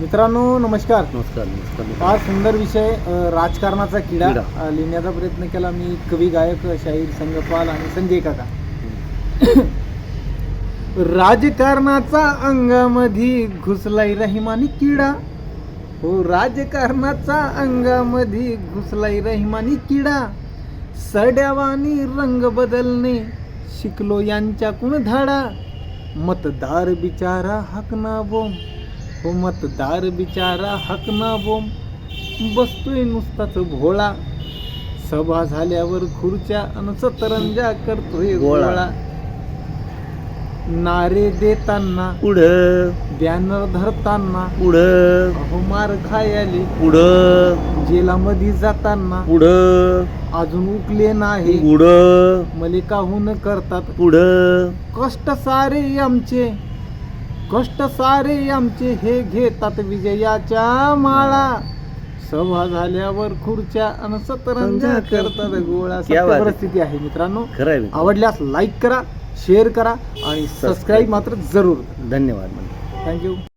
मित्रांनो नमस्कार. नमस्कार नमस्कार हा सुंदर विषय अ, राजकारणाचा किडा. किडा. अ, लिहिण्याचा प्रयत्न केला मी कवी गायक शाहीर संगपाल आणि संजय काका. राजकारणाचा अंगामध्ये घुसलाय रहिमानी किडा. हो राजकारणाचा अंगामध्ये घुसलाय रहिमानी किडा. सड्यावानी रंग बदलणे शिकलो यांच्याकडून धाडा. मतदार बिचारा हकना बोम हो मतदार बिचारा हकना बोम. बसतोय नुसताच भोळा. सभा झाल्यावर खुर्च्या अन सतरंजा करतोय गोळा. गोळा. नारे देताना पुढं. बॅनर धरताना पुढं. अहो मार खायाले पुढं. जेलामध्ये जाताना पुढं. अजून उकले नाही. पुढं. मलिकाहून करतात. पुढं. कष्ट सारे आमचे. कष्ट सारे आमचे हे घेतात विजयाच्या माळा. सभा झाल्यावर खुर्च्या आणि सतरंजा करतात गोळा. सत्य. परिस्थिती आहे मित्रांनो. आवडल्यास लाईक करा शेअर करा आणि सबस्क्राईब मात्र जरूर. धन्यवाद. थँक्यू